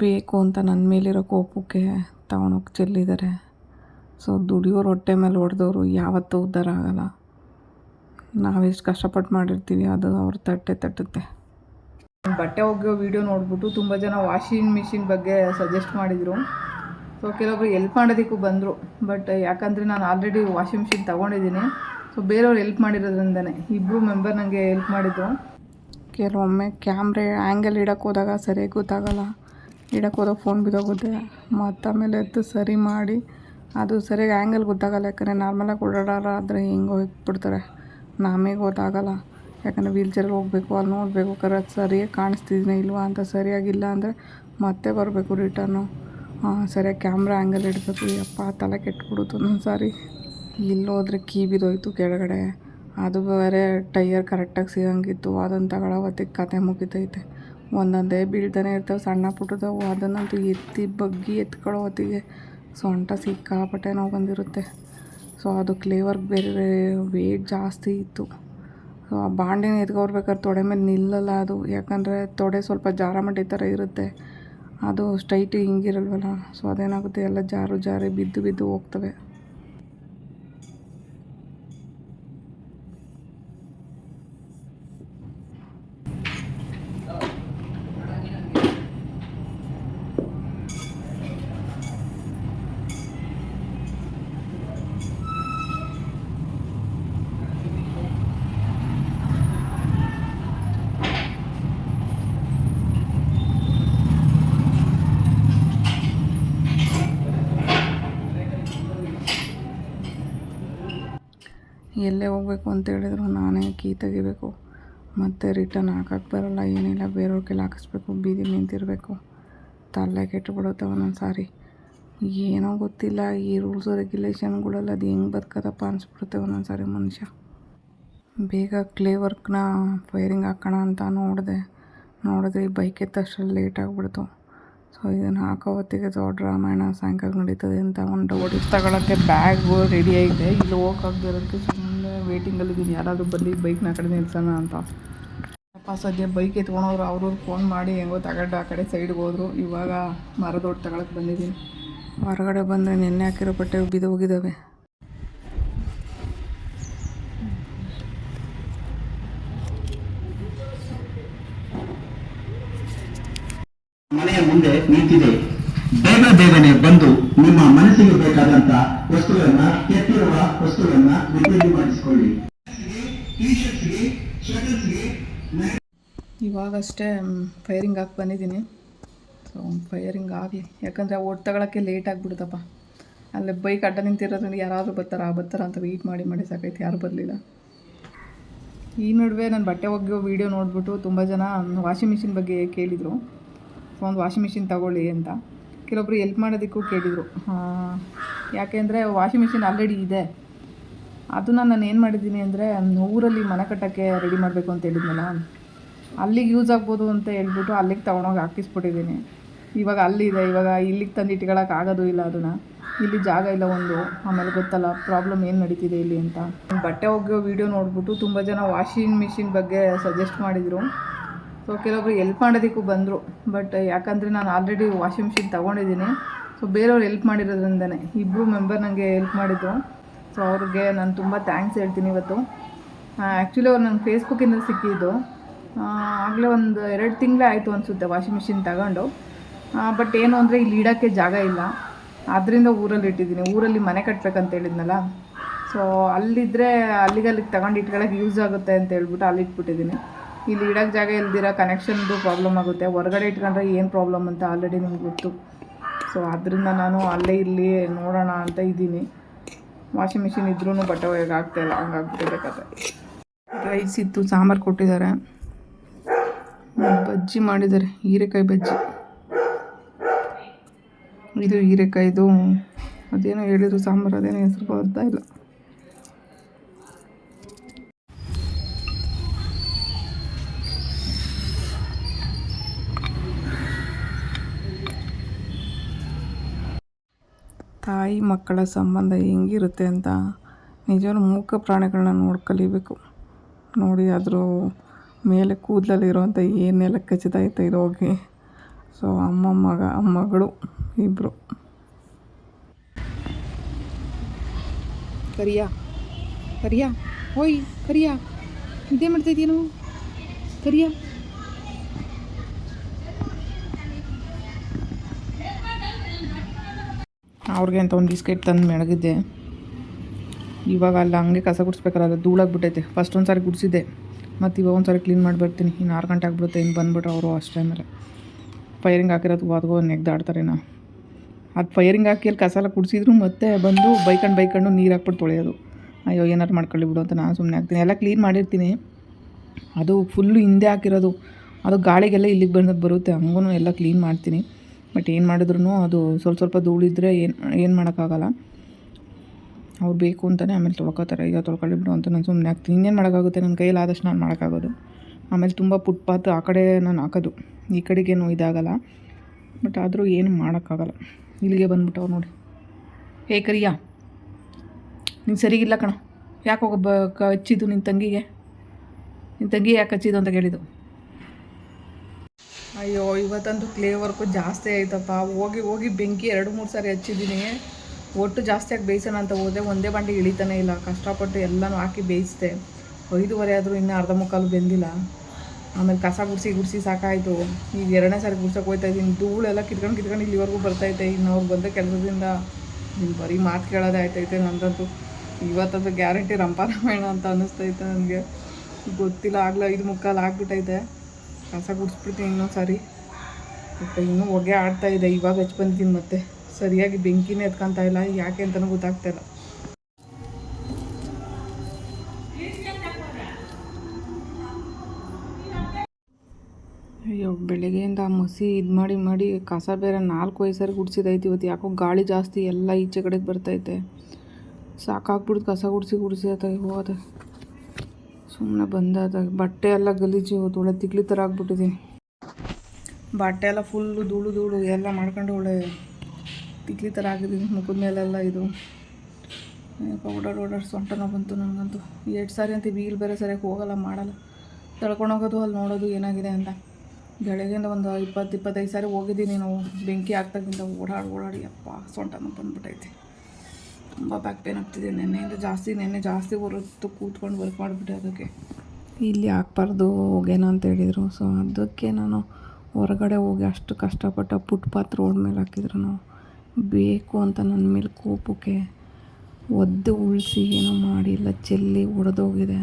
ಬೇಕು ಅಂತ ನನ್ನ ಮೇಲಿರೋ ಕೋಪಕ್ಕೆ ತಗೊಂಡೋಗಿ ಚೆಲ್ಲಿದ್ದಾರೆ ಸೊ ದುಡಿಯೋರು ಹೊಟ್ಟೆ ಮೇಲೆ ಹೊಡೆದವರು ಯಾವತ್ತೂ ಉದ್ಧಾರ ಆಗಲ್ಲ. ನಾವೆಷ್ಟು ಕಷ್ಟಪಟ್ಟು ಮಾಡಿರ್ತೀವಿ ಅದು ಅವ್ರ ತಟ್ಟೆ ತಟ್ಟುತ್ತೆ. ಬಟ್ಟೆ ಒಗೆಯೋ ವೀಡಿಯೋ ನೋಡಿಬಿಟ್ಟು ತುಂಬ ಜನ ವಾಷಿಂಗ್ ಮಿಷಿನ್ ಬಗ್ಗೆ ಸಜೆಸ್ಟ್ ಮಾಡಿದರು. ಸೊ ಕೆಲವೊಬ್ರು ಎಲ್ಪ್ ಮಾಡೋದಕ್ಕೂ ಬಂದರು. ಬಟ್ ಯಾಕಂದರೆ ನಾನು ಆಲ್ರೆಡಿ ವಾಷಿಂಗ್ ಮಿಷಿನ್ ತೊಗೊಂಡಿದ್ದೀನಿ. ಸೊ ಬೇರೆಯವ್ರು ಎಲ್ಪ್ ಮಾಡಿರೋದ್ರಿಂದನೇ. ಇಬ್ಬರು ಮೆಂಬರ್ ನನಗೆ ಎಲ್ಪ್ ಮಾಡಿದ್ರು. ಕೆಲವೊಮ್ಮೆ ಕ್ಯಾಮ್ರೆ ಆ್ಯಂಗಲ್ ಇಡೋಕ್ಕೆ ಹೋದಾಗ ಸರಿಯಾಗಿ ಗೊತ್ತಾಗಲ್ಲ. ಇಡಕ್ಕೆ ಹೋದಾಗ ಫೋನ್ ಬಿದ್ದೋಗುತ್ತೆ. ಮತ್ತು ಆಮೇಲೆ ಎದ್ದು ಸರಿ ಮಾಡಿ, ಅದು ಸರಿಯಾಗಿ ಆ್ಯಂಗಲ್ ಗೊತ್ತಾಗಲ್ಲ ಯಾಕಂದರೆ ನಾರ್ಮಲಾಗಿ ಓಡಾಡೋರಾದರೆ ಹಿಂಗೆ ಹೋಗ್ಬಿಡ್ತಾರೆ. ನಮಗೆ ಗೊತ್ತಾಗಲ್ಲ ಯಾಕಂದರೆ ವೀಲ್ ಚೇರಲ್ಲಿ ಹೋಗಬೇಕು, ಅಲ್ಲಿ ನೋಡಬೇಕು ಕರೆಕ್ಟ್ ಸರಿಯಾಗಿ ಕಾಣಿಸ್ತಿದ್ದೀನಿ ಇಲ್ವಾ? ಅಂತ ಸರಿಯಾಗಿಲ್ಲ ಅಂದರೆ ಮತ್ತೆ ಬರಬೇಕು ರಿಟರ್ನು ಸರಿಯಾಗಿ ಕ್ಯಾಮ್ರಾ ಆ್ಯಂಗಲ್ ಇಡಬೇಕು. ಅಪ್ಪ ತಲೆ ಕೆಟ್ಬಿಡುತ್ತೆ ಒಂದೊಂದು ಸಾರಿ ಇಲ್ಲೋದ್ರೆ ಕೀ ಬಿದ್ದೋಯ್ತು ಕೆಳಗಡೆ. ಅದು ಬೇರೆ ಟೈಯರ್ ಕರೆಕ್ಟಾಗಿ ಸಿಗಂಗಿತ್ತು. ಅದನ್ನು ತಗೊಳ್ಳೋ ಹೊತ್ತಿಗೆ ಕತೆ ಮುಗಿತೈತೆ. ಒಂದೊಂದೇ ಬೀಳ್ತಾನೆ ಇರ್ತವೆ. ಸಣ್ಣ ಪುಟ್ಟದವು ಅದನ್ನಂತೂ ಎತ್ತಿ ಬಗ್ಗಿ ಎತ್ಕೊಳ್ಳೋ ಹೊತ್ತಿಗೆ ಸೊಂಟ ಸಿಕ್ಕಾಪಟ್ಟೆ ನೋವು ಬಂದಿರುತ್ತೆ. ಸೊ ಅದು ಕ್ಲೇವರ್ಗೆ ಬೇರೆ ವೇಟ್ ಜಾಸ್ತಿ ಇತ್ತು. ಸೊ ಆ ಬಾಂಡಿನ ಎತ್ಕೊಬರ್ಬೇಕಾದ್ರೆ ತೊಡೆ ಮೇಲೆ ನಿಲ್ಲಲ್ಲ ಅದು. ಯಾಕಂದರೆ ತೊಡೆ ಸ್ವಲ್ಪ ಜಾರಮಟ್ಟಿ ಥರ ಇರುತ್ತೆ. ಅದು ಸ್ಟ್ರೈಟ್ ಹಿಂಗಿರಲ್ವಲ್ಲ. ಸೊ ಅದೇನಾಗುತ್ತೆ? ಎಲ್ಲ ಜಾರು ಜಾರಿ ಬಿದ್ದು ಬಿದ್ದು ಹೋಗ್ತವೆ. ಎಲ್ಲೇ ಹೋಗ್ಬೇಕು ಅಂತ ಹೇಳಿದ್ರು ನಾನೇ ಕೀ ತೆಗಿಬೇಕು. ಮತ್ತು ರಿಟರ್ನ್ ಹಾಕಕ್ಕೆ ಬರೋಲ್ಲ, ಏನಿಲ್ಲ, ಬೇರೆಯವ್ರ ಕೈಲಿ ಹಾಕಿಸ್ಬೇಕು, ಬೀದಿ ನಿಂತಿರಬೇಕು. ತಲೆ ಕೆಟ್ಟುಬಿಡುತ್ತೆ ಒಂದೊಂದು ಸಾರಿ ಏನೋ ಗೊತ್ತಿಲ್ಲ, ಈ ರೂಲ್ಸು ರೆಗ್ಯುಲೇಷನ್ಗಳೆಲ್ಲ ಅದು ಹೆಂಗೆ ಬದುಕದಪ್ಪ ಅನಿಸ್ಬಿಡುತ್ತೆ ಒಂದೊಂದು ಸಾರಿ ಮನುಷ್ಯ. ಬೇಗ ಕ್ಲೇ ವರ್ಕ್ನ ಫೈರಿಂಗ್ ಹಾಕೋಣ ಅಂತ ನೋಡಿದೆ. ನೋಡಿದ್ರೆ ಈ ಬೈಕ್ ಎತ್ತಷ್ಟರಲ್ಲಿ ಲೇಟ್ ಆಗಿಬಿಡ್ತು. ಸೊ ಇದನ್ನು ಹಾಕೋ ಹೊತ್ತಿಗೆ ದೊಡ್ಡ ರಾಮಾಯಣ ಸಾಯಂಕಾಲ ನಡೀತದೆ ಅಂತ ಒಂದು ಒಡಿಸ್ ತಗೊಳಕ್ಕೆ ಬ್ಯಾಗು ರೆಡಿ ಆಗಿದೆ. ಇಲ್ಲಿ ಹೋಗೋಕ್ಕಾಗದಿರೋದಕ್ಕೆ ಸುಮ್ಮನೆ ವೇಟಿಂಗಲ್ಲಿದ್ದೀನಿ ಯಾರಾದರೂ ಬರಲಿ ಬೈಕ್ನ ಆ ಕಡೆ ನಿಲ್ಸೋಣ ಅಂತ. ಅಪ್ಪ ಸದ್ಯ ಬೈಕ್ ಎತ್ಕೊಂಡವ್ರು ಅವ್ರವ್ರು ಫೋನ್ ಮಾಡಿ ಹೆಂಗೋ ತಗೊಂಡು ಆ ಕಡೆ ಸೈಡ್ಗೆ ಹೋದ್ರು. ಇವಾಗ ಮರದೊಟ್ಟು ತಗೊಳಕ್ಕೆ ಬಂದಿದ್ದೀನಿ. ಹೊರಗಡೆ ಬಂದರೆ ನೆನ್ನೆ ಹಾಕಿರೋ ಬಟ್ಟೆ ಬಿದ್ದು ಹೋಗಿದ್ದಾವೆ. ಮುಂದೆ ನಿಂತಿದೆ. ಬೇಗ ಬೇಗನೆ ಬಂದು ನಿಮ್ಮ ಮನಸ್ಸಿಗೆ ಬೇಕಾದಂತ ವಸ್ತುಗಳನ್ನ ಕೆತ್ತಿರುವ ವಸ್ತುಗಳನ್ನ ಖರೀದಿ ಮಾಡಿಸಿಕೊಳ್ಳಿ. ಇವಾಗಷ್ಟೇ ಫೈರಿಂಗ್ ಹಾಕಿ ಬಂದಿದ್ದೀನಿ. ಸೊ ಫೈರಿಂಗ್ ಆಗಲಿ. ಯಾಕಂದರೆ ಓಟ್ ತಗೊಳಕ್ಕೆ ಲೇಟ್ ಆಗಿಬಿಡುತ್ತಪ್ಪ. ಅಲ್ಲೇ ಬೈಕ್ ಅಡ್ಡ ನಿಂತಿರೋದ್ರಿಂದ ಯಾರಾದರೂ ಬರ್ತಾರ? ಬರ್ತಾರ ಅಂತ ವೆಯ್ಟ್ ಮಾಡಿ ಮಾಡಿ ಸಾಕೈತೆ. ಯಾರು ಬರಲಿಲ್ಲ. ಈ ನಡುವೆ ನಾನು ಬಟ್ಟೆ ಒಗೆಯೋ ವೀಡಿಯೋ ನೋಡಿಬಿಟ್ಟು ತುಂಬ ಜನ ವಾಷಿಂಗ್ ಮಿಷಿನ್ ಬಗ್ಗೆ ಕೇಳಿದರು. ಒಂದು ವಾಷಿಂಗ್ ಮಿಷಿನ್ ತಗೊಳ್ಳಿ ಅಂತ. ಕೆಲವೊಬ್ರು ಎಲ್ಪ್ ಮಾಡೋದಕ್ಕೂ ಕೇಳಿದರು. ಯಾಕೆಂದರೆ ವಾಷಿಂಗ್ ಮಿಷಿನ್ ಆಲ್ರೆಡಿ ಇದೆ. ಅದನ್ನು ನಾನು ಏನು ಮಾಡಿದ್ದೀನಿ ಅಂದರೆ ಊರಲ್ಲಿ ಮನೆ ಕಟ್ಟೋಕ್ಕೆ ರೆಡಿ ಮಾಡಬೇಕು ಅಂತ ಹೇಳಿದ್ನಲ್ಲ. ಅಲ್ಲಿಗೆ ಯೂಸ್ ಆಗ್ಬೋದು ಅಂತ ಹೇಳ್ಬಿಟ್ಟು ಅಲ್ಲಿಗೆ ತೊಗೊಂಡೋಗಿ ಹಾಕಿಸ್ಬಿಟ್ಟಿದ್ದೀನಿ. ಇವಾಗ ಅಲ್ಲಿದೆ ಇವಾಗ ಇಲ್ಲಿಗೆ ತಂದು ಇಟ್ಕೊಳ್ಳೋಕೆ ಆಗೋದು ಇಲ್ಲ ಅದನ್ನು. ಇಲ್ಲಿ ಜಾಗ ಇಲ್ಲ ಒಂದು. ಆಮೇಲೆ ಗೊತ್ತಲ್ಲ ಪ್ರಾಬ್ಲಮ್ ಏನು ನಡೀತಿದೆ ಇಲ್ಲಿ ಅಂತ. ಬಟ್ಟೆ ಒಗೆಯೋ ವೀಡಿಯೋ ನೋಡಿಬಿಟ್ಟು ತುಂಬ ಜನ ವಾಷಿಂಗ್ ಮಿಷಿನ್ ಬಗ್ಗೆ ಸಜೆಸ್ಟ್ ಮಾಡಿದರು. ಸೊ ಕೆಲವೊಬ್ರು ಎಲ್ಪ್ ಮಾಡೋದಕ್ಕೂ ಬಂದರು. ಬಟ್ ಯಾಕಂದರೆ ನಾನು ಆಲ್ರೆಡಿ ವಾಷಿಂಗ್ ಮಿಷಿನ್ ತೊಗೊಂಡಿದ್ದೀನಿ. ಸೊ ಬೇರೆಯವ್ರು ಎಲ್ಪ್ ಮಾಡಿರೋದ್ರಿಂದನೇ. ಇಬ್ಬರು ಮೆಂಬರ್ ನನಗೆ ಎಲ್ಪ್ ಮಾಡಿದ್ರು. ಸೊ ಅವ್ರಿಗೆ ನಾನು ತುಂಬ ಥ್ಯಾಂಕ್ಸ್ ಹೇಳ್ತೀನಿ ಇವತ್ತು. ಆ್ಯಕ್ಚುಲಿ ಅವ್ರು ನನ್ನ ಫೇಸ್ಬುಕ್ಕಿಂದ ಸಿಕ್ಕಿದ್ದು. ಆಗಲೇ ಒಂದು ಎರಡು ತಿಂಗಳೇ ಆಯಿತು ಅನಿಸುತ್ತೆ ವಾಷಿಂಗ್ ಮಿಷಿನ್ ತಗೊಂಡು. ಬಟ್ ಏನು ಅಂದರೆ ಇಲ್ಲಿ ಇಡೋಕ್ಕೆ ಜಾಗ ಇಲ್ಲ. ಆದ್ದರಿಂದ ಊರಲ್ಲಿ ಇಟ್ಟಿದ್ದೀನಿ. ಊರಲ್ಲಿ ಮನೆ ಕಟ್ಟಬೇಕಂತ ಹೇಳಿದ್ನಲ್ಲ. ಸೊ ಅಲ್ಲಿದ್ದರೆ ಅಲ್ಲಿಗೆ ಅಲ್ಲಿಗೆ ತಗೊಂಡು ಇಟ್ಕೊಳಕ್ಕೆ ಯೂಸ್ ಆಗುತ್ತೆ ಅಂತ ಹೇಳ್ಬಿಟ್ಟು ಅಲ್ಲಿ ಇಟ್ಬಿಟ್ಟಿದ್ದೀನಿ ಇಲ್ಲಿ ಇಡೋಕ್ಕೆ ಜಾಗ ಇಲ್ದಿರ ಕನೆಕ್ಷನ್ದು ಪ್ರಾಬ್ಲಮ್ ಆಗುತ್ತೆ. ಹೊರಗಡೆ ಇಟ್ಕೊಂಡ್ರೆ ಏನು ಪ್ರಾಬ್ಲಮ್ ಅಂತ ಆಲ್ರೆಡಿ ನಿಮ್ಗೆ ಗೊತ್ತು. ಸೊ ಅದರಿಂದ ನಾನು ಅಲ್ಲೇ ಇಲ್ಲಿ ನೋಡೋಣ ಅಂತ ಇದ್ದೀನಿ. ವಾಷಿಂಗ್ ಮಿಷಿನ್ ಇದ್ರೂ ಬಟ್ಟೆ ಒಳಗೆ ಆಗ್ತಾಯಿಲ್ಲ ಹಂಗಾಗ್ಬಿಟ್ಟಿದೆ ಕತೆ. ರೈಸ್ ಇತ್ತು, ಸಾಂಬಾರು ಕೊಟ್ಟಿದ್ದಾರೆ. ಬಜ್ಜಿ ಮಾಡಿದ್ದಾರೆ, ಹೀರೆಕಾಯಿ ಬಜ್ಜಿ. ಇದು ಹೀರೆಕಾಯಿದು, ಅದೇನೋ ಹೇಳಿದ್ರು ಸಾಂಬಾರು, ಅದೇನೋ ಹೆಸರು ಬರ್ತಾ ಇಲ್ಲ. ತಾಯಿ ಮಕ್ಕಳ ಸಂಬಂಧ ಹೆಂಗಿರುತ್ತೆ ಅಂತ ನಿಜವಾಗ್ಲೂ ಮೂಕ ಪ್ರಾಣಿಗಳನ್ನ ನೋಡಿ ಕಲಿಬೇಕು. ನೋಡಿ ಅದ್ರ ಮೇಲೆ ಕೂದಲಲ್ಲಿರುವಂಥ ಏನೆಲ್ಲ ಕಚ್ಚಿದಾಯ್ತು ಇದು ಹೋಗಿ. ಸೊ, ಅಮ್ಮ, ಮಗ, ಮಗಳು ಇಬ್ಬರು ಕರಿಯಾ ಕರಿಯಾ ಓಯ್ ಕರಿಯಾ. ಇದೇ ಮಾಡ್ತಾ ಇದೀಯೇನು ಕರಿಯಾ. ಅವ್ರಿಗೆ ಅಂತ ಒಂದು ಬಿಸ್ಕೆಟ್ ತಂದು ಮೆಣಗಿದ್ದೆ. ಇವಾಗ ಅಲ್ಲಿ ಹಂಗೆ ಕಸ ಗುಡಿಸ್ಬೇಕಾದ್ರೆ ಅದು ಧೂಳಾಗ್ಬಿಟ್ಟೈತೆ. ಫಸ್ಟ್ ಒಂದು ಸಾರಿ ಗುಡಿಸಿದ್ದೆ. ಮತ್ತು ಇವಾಗ ಒಂದು ಸಾರಿ ಕ್ಲೀನ್ ಮಾಡಿ ಬರ್ತೀನಿ ಇನ್ನು ಆರು ಗಂಟೆ ಆಗ್ಬಿಡುತ್ತೆ. ಇನ್ನು ಬಂದ್ಬಿಟ್ರೆ ಅವರು ಅಷ್ಟೇ ಮೇಲೆ ಫೈರಿಂಗ್ ಹಾಕಿರೋದು ಅದಗೋ ನೆಗ್ದಾಡ್ತಾರೆ ನಾ ಅದು ಫೈರಿಂಗ್ ಹಾಕಿ ಅಲ್ಲಿ ಕಸ ಕುಡಿಸಿದ್ರು ಮತ್ತೆ ಬಂದು ಬೈಕಂಡು ಬೈಕಂಡು ನೀರು ಹಾಕ್ಬಿಟ್ಟು ತೊಳೆಯೋದು. ಅಯ್ಯೋ, ಏನಾರು ಮಾಡ್ಕೊಳ್ಳಿ ಬಿಡು ಅಂತ ನಾನು ಸುಮ್ಮನೆ ಹಾಕ್ತೀನಿ. ಎಲ್ಲ ಕ್ಲೀನ್ ಮಾಡಿರ್ತೀನಿ. ಅದು ಫುಲ್ಲು ಹಿಂದೆ ಹಾಕಿರೋದು. ಅದು ಗಾಳಿಗೆಲ್ಲ ಇಲ್ಲಿಗೆ ಬಂದದ್ದು ಬರುತ್ತೆ. ಹಂಗೂ ಎಲ್ಲ ಕ್ಲೀನ್ ಮಾಡ್ತೀನಿ. ಬಟ್ ಏನು ಮಾಡಿದ್ರು ಅದು ಸ್ವಲ್ಪ ಸ್ವಲ್ಪ ಧೂಳಿದ್ರೆ ಏನು ಏನು ಮಾಡೋಕ್ಕಾಗಲ್ಲ. ಅವ್ರು ಬೇಕು ಅಂತಲೇ ಆಮೇಲೆ ತೊಳ್ಕೊತಾರೆ. ಈಗ ತೊಳ್ಕೊಳ್ಳಿ ಬಿಡು ಅಂತ ನಾನು ಸುಮ್ಮನೆ ಆಗ್ತೀನಿ ಇನ್ನೇನು ಮಾಡೋಕ್ಕಾಗುತ್ತೆ? ನನ್ನ ಕೈಯಲ್ಲಿ ಆದಷ್ಟು ನಾನು ಮಾಡೋಕ್ಕಾಗೋದು. ಆಮೇಲೆ ತುಂಬ ಫುಟ್ಪಾತ್ ಆ ಕಡೆ ನಾನು ಹಾಕೋದು. ಈ ಕಡೆಗೇನು ಇದಾಗಲ್ಲ. ಬಟ್ ಆದರೂ ಏನು ಮಾಡೋಕ್ಕಾಗಲ್ಲ. ಇಲ್ಲಿಗೆ ಬಂದ್ಬಿಟ್ಟವ್ರು ನೋಡಿ. ಹೇ ಕರಿಯ. ನೀನು ಸರಿಗಿಲ್ಲ ಕಣ. ಯಾಕೆ ಹೋಗ ಹಚ್ಚಿದ್ದು ನಿನ್ನ ತಂಗಿಗೆ. ನಿನ್ನ ತಂಗಿ ಯಾಕೆ ಹಚ್ಚಿದ್ದು ಅಂತ ಕೇಳಿದ್ದು? ಅಯ್ಯೋ, ಇವತ್ತಂತೂ ಕ್ಲೇ ವರ್ಕು ಜಾಸ್ತಿ ಆಯ್ತಪ್ಪ. ಹೋಗಿ ಹೋಗಿ ಬೆಂಕಿ ಎರಡು, ಮೂರು ಸಾರಿ ಹಚ್ಚಿದ್ದೀನಿ. ಒಟ್ಟು ಜಾಸ್ತಿ ಆಗಿ ಬೇಯಿಸೋಣ ಅಂತ ಹೋದೆ. ಒಂದೇ ಬಂಡಿ ಇಳಿತಾನೆ ಇಲ್ಲ. ಕಷ್ಟಪಟ್ಟು ಎಲ್ಲನೂ ಹಾಕಿ ಬೇಯಿಸಿದೆ. ಐದುವರೆ ಆದರೂ ಇನ್ನೂ ಅರ್ಧ ಮುಕ್ಕಾಲು ಬೆಂದಿಲ್ಲ. ಆಮೇಲೆ ಕಸ ಗುಡಿಸಿ ಗುಡಿಸಿ ಸಾಕಾಯಿತು. ಈಗ ಎರಡನೇ ಸಾರಿ ಗುಡ್ಸಕ್ಕೆ ಹೋಗ್ತಾ ಇದ್ದೀನಿ. ಧೂಳೆಲ್ಲ ಕಿತ್ಕೊಂಡು ಕಿತ್ಕೊಂಡು ಇಲ್ಲಿವರೆಗೂ ಬರ್ತೈತೆ ಇನ್ನು ಅವ್ರು ಬಂದ ಕೆಲಸದಿಂದ ನೀನು ಬರೀ ಮಾತು ಕೇಳೋದೇ ಆಯ್ತೈತೆ ನಂದಂತೂ. ಇವತ್ತಂತೂ ಗ್ಯಾರಂಟಿ ರಂಪಾರಾಮಾಯಣ ಅಂತ ಅನ್ನಿಸ್ತೈತೆ ನನಗೆ. ಗೊತ್ತಿಲ್ಲ, ಆಗಲೇ ಐದು ಮುಕ್ಕಾಲು ಆಗ್ಬಿಟ್ಟೈತೆ. ಕಸ ಗುಡಿಸ್ಬಿಡ್ತೀನಿ ಇನ್ನೊಂದು ಸಾರಿ. ಬಟ್ ಇನ್ನೂ ಹೊಗೆ ಆಡ್ತಾ ಇದೆ, ಇವಾಗ ಹಚ್ಚಿ ಬಂದಿದ್ದೀನಿ ಮತ್ತೆ. ಸರಿಯಾಗಿ ಬೆಂಕಿನೇ ಎತ್ಕೊಂತ ಇಲ್ಲ, ಯಾಕೆ ಅಂತಲೂ ಗೊತ್ತಾಗ್ತಾ ಇಲ್ಲ. ಅಯ್ಯೋ, ಬೆಳಗ್ಗೆಯಿಂದ ಆ ಮಸಿ ಇದು ಮಾಡಿ ಮಾಡಿ ಕಸ ಬೇರೆ ನಾಲ್ಕು ವಯಸ್ಸಲ್ಲಿ ಗುಡಿಸಿದೈತಿ, ಇವತ್ತು ಯಾಕೋ ಗಾಳಿ ಜಾಸ್ತಿ ಎಲ್ಲ ಈಚೆ ಕಡೆಗೆ ಬರ್ತೈತೆ ಸಾಕಾಗ್ಬಿಡ್ತು ಕಸ ಗುಡಿಸಿ ಗುಡಿಸಿ ಅದಾಗಿ ಹೋದ. ಸುಮ್ಮನೆ ಬಂದಾದ ಬಟ್ಟೆ ಎಲ್ಲ ಗಲೀಜು, ಒಳ್ಳೆ ತಿಗ್ಲಿ ಥರ ಆಗ್ಬಿಟ್ಟಿದ್ದೀನಿ ಬಟ್ಟೆ ಎಲ್ಲ ಫುಲ್ಲು ಧೂಳು ಧೂಳು, ಎಲ್ಲ ಮಾಡ್ಕೊಂಡು ಒಳ್ಳೆ ತಿಗ್ಲಿ ಥರ ಆಗಿದ್ದೀನಿ ಮುಖದ ಮೇಲೆಲ್ಲ ಇದು. ಪೌಡರ್ ಓಡರ್ ಸೊಂಟನ ಬಂತು ನನಗಂತೂ. ಎರಡು ಸಾರಿ ಅಂತ ಬೀಲ್ ಬೇರೆ ಸರಿಯಾಗಿ ಹೋಗಲ್ಲ, ಮಾಡಲ್ಲ. ತಳ್ಕೊಂಡು ಹೋಗೋದು, ಅಲ್ಲಿ ನೋಡೋದು ಏನಾಗಿದೆ ಅಂತ. ಬೆಳಗ್ಗೆಯಿಂದ ಒಂದು ಇಪ್ಪತ್ತು, ಇಪ್ಪತ್ತೈದು ಸಾರಿ ಹೋಗಿದ್ದೀನಿ ನಾವು. ಬೆಂಕಿ ಆಗ್ತಾಗಿಂದ ಓಡಾಡಿ ಓಡಾಡಿ ಅಪ್ಪ ಸೊಂಟನ ಬಂದ್ಬಿಟ್ಟೈತೆ ತುಂಬ ಬ್ಯಾಕ್ ಪೇನ್ ಆಗ್ತಿದೆ, ನೆನ್ನೆಯಿಂದ ಜಾಸ್ತಿ, ನೆನ್ನೆ ಜಾಸ್ತಿ ಹೊರತು ಕೂತ್ಕೊಂಡು ವರ್ಕ್ ಮಾಡಿಬಿಟ್ಟೆ ಅದಕ್ಕೆ. ಇಲ್ಲಿ ಹಾಕ್ಬಾರ್ದು, ಹೋಗೇನ ಅಂತ ಹೇಳಿದರು. ಸೊ ಅದಕ್ಕೆ ನಾನು ಹೊರಗಡೆ ಹೋಗಿ ಅಷ್ಟು ಕಷ್ಟಪಟ್ಟು ಫುಟ್ಪಾತ್ ರೋಡ್ ಮೇಲೆ ಹಾಕಿದ್ರು ಬೇಕು ಅಂತ ನನ್ನ ಮೇಲೆ ಕೋಪಕ್ಕೆ ಒದ್ದು ಉಳಿಸಿ ಏನೂ ಮಾಡಿಲ್ಲ, ಚೆಲ್ಲಿ ಒಡೆದೋಗಿದೆ.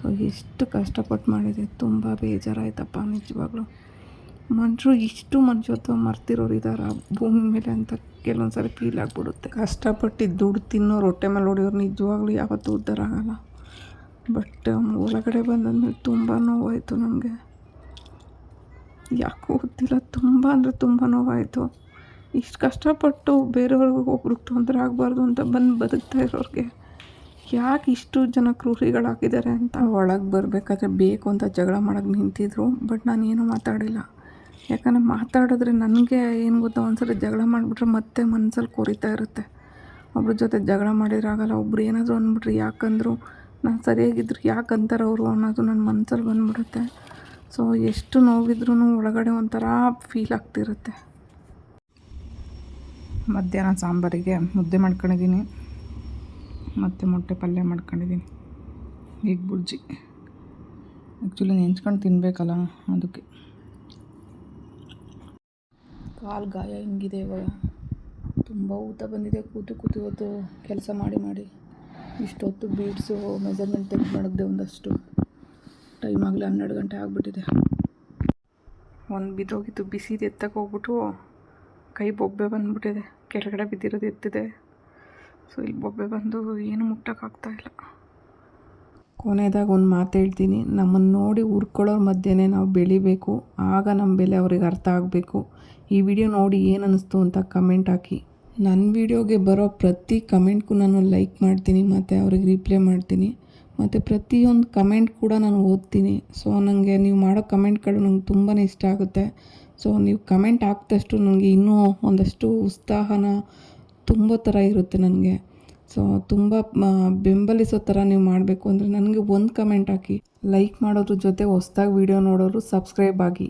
ಸೊ ಎಷ್ಟು ಕಷ್ಟಪಟ್ಟು ಮಾಡಿದೆ, ತುಂಬ ಬೇಜಾರಾಯ್ತಪ್ಪ ನಿಜವಾಗ್ಲೂ. ಮನುಷ್ಯರು ಇಷ್ಟು ಮನುಷ್ಯತ್ವ ಮರ್ತಿರೋರು ಇದ್ದಾರೆ ಭೂಮಿ ಮೇಲೆ ಅಂತ ಕೆಲವೊಂದು ಸರಿ ಫೀಲ್ ಆಗಿಬಿಡುತ್ತೆ. ಕಷ್ಟಪಟ್ಟು ದುಡ್ಡು ತಿನ್ನೋ ರೊಟ್ಟೆ ಮೇಲೆ ಹೊಡಿಯೋರು ನಿಜವಾಗ್ಲೂ ಯಾವತ್ತೂ ಉದ್ಧಾರ ಆಗಲ್ಲ. ಬಟ್ ಒಳಗಡೆ ಬಂದಾದ್ಮೇಲೆ ತುಂಬ ನೋವಾಯಿತು ನನಗೆ. ಯಾಕೋ ಗೊತ್ತಿಲ್ಲ ತುಂಬ ಅಂದರೆ ತುಂಬ ನೋವಾಯಿತು. ಇಷ್ಟು ಕಷ್ಟಪಟ್ಟು ಬೇರೆಯವ್ರಿಗೆ ಒಬ್ರಿಗೆ ತೊಂದರೆ ಆಗಬಾರ್ದು ಅಂತ ಬಂದು ಬದುಕ್ತಾ ಇರೋರಿಗೆ ಯಾಕೆ ಇಷ್ಟು ಜನ ಕ್ರೂರಿಗಳಾಗಿದ್ದಾರೆ ಅಂತ? ಒಳಗೆ ಬರಬೇಕಾದ್ರೆ ಬೇಕು ಅಂತ ಜಗಳ ಮಾಡೋಕ್ಕೆ ನಿಂತಿದ್ರು ಬಟ್ ನಾನೇನು ಏನೂ ಮಾತಾಡಿಲ್ಲ. ಯಾಕಂದರೆ ಮಾತಾಡಿದ್ರೆ ನನಗೆ ಏನು ಗೊತ್ತಾ ಒಂದ್ಸರಿ ಜಗಳ ಮಾಡಿಬಿಟ್ರೆ ಮತ್ತೆ ಮನಸ್ಸಲ್ಲಿ ಕೊರಿತಾ ಇರುತ್ತೆ. ಒಬ್ರ ಜೊತೆ ಜಗಳ ಮಾಡಿದ್ರಾಗಲ್ಲ ಒಬ್ರು ಏನಾದರೂ ಅಂದ್ಬಿಟ್ರೆ ಯಾಕಂದರು ನಾನು ಸರಿಯಾಗಿದ್ರು ಯಾಕೆ ಅಂತಾರೆ ಅವರು ಅನ್ನೋದು ನನ್ನ ಮನಸ್ಸಲ್ಲಿ ಬಂದ್ಬಿಡುತ್ತೆ. ಸೊ ಎಷ್ಟು ನೋವಿದ್ರೂ ಒಳಗಡೆ ಒಂಥರ ಫೀಲ್ ಆಗ್ತಿರುತ್ತೆ. ಮಧ್ಯಾಹ್ನ ಸಾಂಬಾರಿಗೆ ಮುದ್ದೆ ಮಾಡ್ಕೊಂಡಿದ್ದೀನಿ. ಮತ್ತು ಮೊಟ್ಟೆ ಪಲ್ಯ ಮಾಡ್ಕೊಂಡಿದ್ದೀನಿ. ಈಗ ಬುರ್ಜಿ. ಆ್ಯಕ್ಚುಲಿ ನೆಂಚ್ಕೊಂಡು ತಿನ್ನಬೇಕಲ್ಲ ಅದಕ್ಕೆ. ಕಾಲು ಗಾಯ ಹಿಂಗಿದೆ ಇವಾಗ. ತುಂಬ ಊತ ಬಂದಿದೆ. ಕೂತು ಕೂತು ಹೊತ್ತು ಕೆಲಸ ಮಾಡಿ ಮಾಡಿ ಇಷ್ಟೊತ್ತು ಬೀಡ್ಸು ಮೆಜರ್ಮೆಂಟ್ ತೆಗೆದು ಮಾಡಿದೆ ಒಂದಷ್ಟು. ಟೈಮ್ ಆಗಲಿ ಹನ್ನೆರಡು ಗಂಟೆ ಆಗಿಬಿಟ್ಟಿದೆ. ಒಂದು ಬಿದ್ದೋಗಿತ್ತು. ಬಿಸಿದು ಎತ್ತಕ್ಕೆ ಹೋಗ್ಬಿಟ್ಟು ಕೈ ಬೊಬ್ಬೆ ಬಂದುಬಿಟ್ಟಿದೆ. ಕೆಳಗಡೆ ಬಿದ್ದಿರೋದು ಎತ್ತಿದೆ. ಸೊ ಇಲ್ಲಿ ಬೊಬ್ಬೆ ಬಂದು ಏನು ಮುಟ್ಟೋಕ್ಕಾಗ್ತಾ ಇಲ್ಲ. ಕೊನೆಯದಾಗ ಒಂದು ಮಾತು ಹೇಳ್ತೀನಿ. ನಮ್ಮನ್ನು ನೋಡಿ ಹುರ್ಕೊಳ್ಳೋರ ಮಧ್ಯೆನೇ ನಾವು ಬೆಳಿಬೇಕು. ಆಗ ನಮ್ಮ ಬೆಲೆ ಅವ್ರಿಗೆ ಅರ್ಥ ಆಗಬೇಕು. ಈ ವಿಡಿಯೋ ನೋಡಿ ಏನು ಅನ್ನಿಸ್ತು ಅಂತ ಕಮೆಂಟ್ ಹಾಕಿ. ನನ್ನ ವಿಡಿಯೋಗೆ ಬರೋ ಪ್ರತಿ ಕಮೆಂಟ್ಗೂ ನಾನು ಲೈಕ್ ಮಾಡ್ತೀನಿ, ಮತ್ತು ಅವ್ರಿಗೆ ರಿಪ್ಲೈ ಮಾಡ್ತೀನಿ. ಮತ್ತು ಪ್ರತಿಯೊಂದು ಕಮೆಂಟ್ ಕೂಡ ನಾನು ಓದ್ತೀನಿ. ಸೊ ನನಗೆ ನೀವು ಮಾಡೋ ಕಮೆಂಟ್ಗಳು ನಂಗೆ ತುಂಬಾ ಇಷ್ಟ ಆಗುತ್ತೆ. ಸೊ ನೀವು ಕಮೆಂಟ್ ಹಾಕ್ದಷ್ಟು ನನಗೆ ಇನ್ನೂ ಒಂದಷ್ಟು ಉತ್ಸಾಹನ ತುಂಬ ಥರ ಇರುತ್ತೆ ನನಗೆ. ಸೊ ತುಂಬ ಬೆಂಬಲಿಸೋ ಥರ ನೀವು ಮಾಡಬೇಕು ಅಂದರೆ ನನಗೆ ಒಂದು ಕಮೆಂಟ್ ಹಾಕಿ. ಲೈಕ್ ಮಾಡೋದ್ರ ಜೊತೆ ಹೊಸ್ದಾಗಿ ವೀಡಿಯೋ ನೋಡೋರು ಸಬ್ಸ್ಕ್ರೈಬ್ ಆಗಿ.